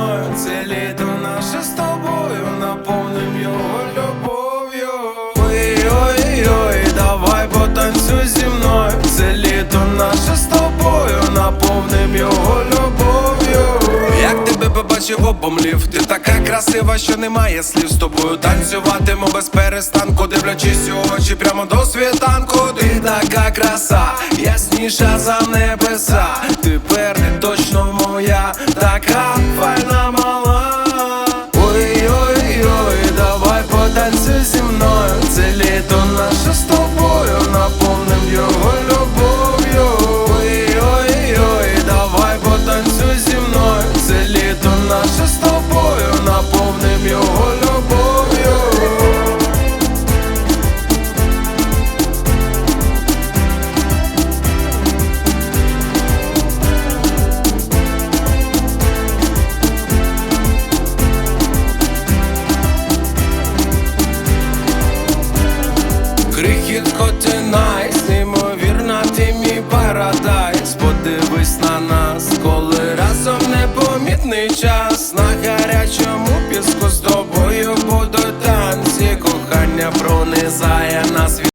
мною це літо наше з тобою, наповним його любов'ю. Ой-ой-ой, давай потанцюй зі мною, це літо наше з тобою, наповним його любов'ю. Як тебе побачив, обомлів, ти така красива, що немає слів з тобою. Танцюватиму без перестанку, дивлячись у очі прямо до світанку. Ти така краса, ясніша за небеса. Тепер ти точно моя така. Наше з тобою, наповним його любов'ю. Крихітко, ти найс, неймовірна, ти мій парадайс Подивись на нас, непомітний час. На гарячому піску з тобою буду танці. Кохання пронизає нас